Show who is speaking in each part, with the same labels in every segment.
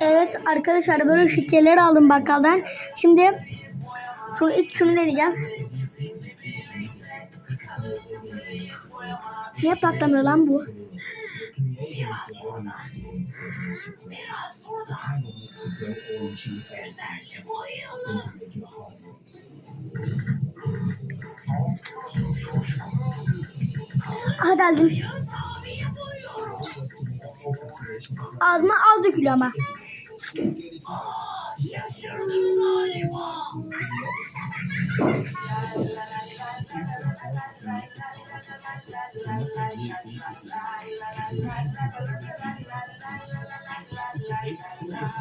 Speaker 1: Evet arkadaşlar böyle şekerler aldım bakkaldan. Şimdi şunu ilk şunu deneyeceğim. Niye patlamıyor lan bu? Hadi aldım. Ağzıma az dökülüyor ama.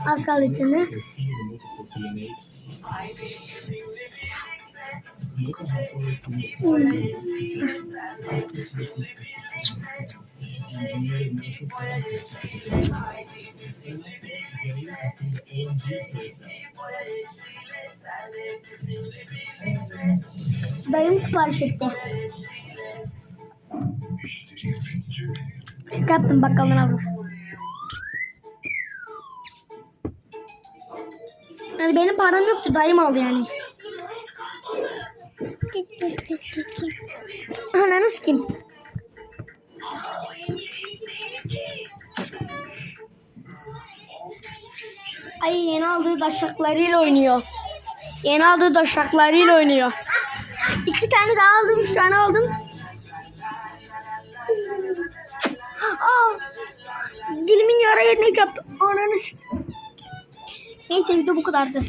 Speaker 1: Az kaldı içinde. Hmm. Dayım sipariş etti. Şaka yaptım bakkaldan aldım. Yani benim param yoktu dayım aldı yani. Ananı kim? Ay yeni aldığı daşaklarıyla oynuyor. Yeni aldığı daşaklarıyla oynuyor. İki tane daha aldım. Üç tane aldım. Aa, dilimin yara yerine çarptı. Ananı Neyse video bu kadardı.